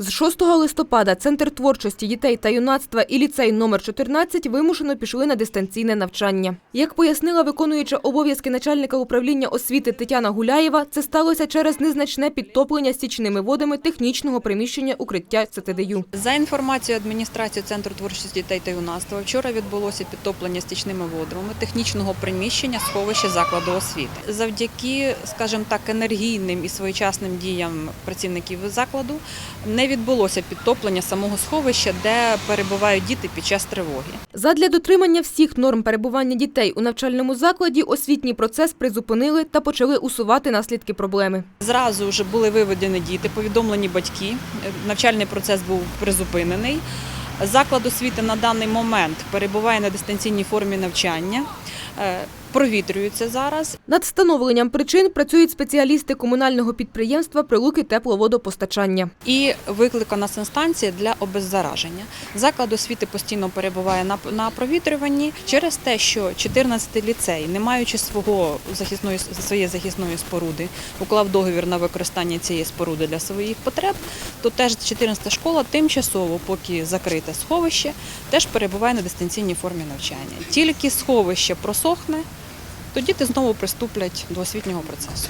З 6 листопада Центр творчості дітей та юнацтва і ліцей номер 14 вимушено пішли на дистанційне навчання. Як пояснила виконуюча обов'язки начальника управління освіти Тетяна Гуляєва, це сталося через незначне підтоплення стічними водами технічного приміщення укриття ЦТДЮ. За інформацією адміністрації Центру творчості дітей та юнацтва, вчора відбулося підтоплення стічними водами технічного приміщення сховища закладу освіти. Завдяки, скажімо так, енергійним і своєчасним діям працівників закладу не відбулося підтоплення самого сховища, де перебувають діти під час тривоги. Задля дотримання всіх норм перебування дітей у навчальному закладі освітній процес призупинили та почали усувати наслідки проблеми. Зразу вже були виведені діти, повідомлені батьки. Е, Навчальний процес був призупинений. Заклад освіти на даний момент перебуває на дистанційній формі навчання, провітрюється зараз. Над встановленням причин працюють спеціалісти комунального підприємства «Прилуки тепловодопостачання». І викликана санстанція для обеззараження. Заклад освіти постійно перебуває на, на провітрюванні через те, що 14 ліцей, не маючи свого захисної своєї захисної споруди, уклав договір на використання цієї споруди для своїх потреб, то теж 14 школа тимчасово, поки закрите сховище, теж перебуває на дистанційній формі навчання. Тільки сховище просохне, то діти знову приступлять до освітнього процесу.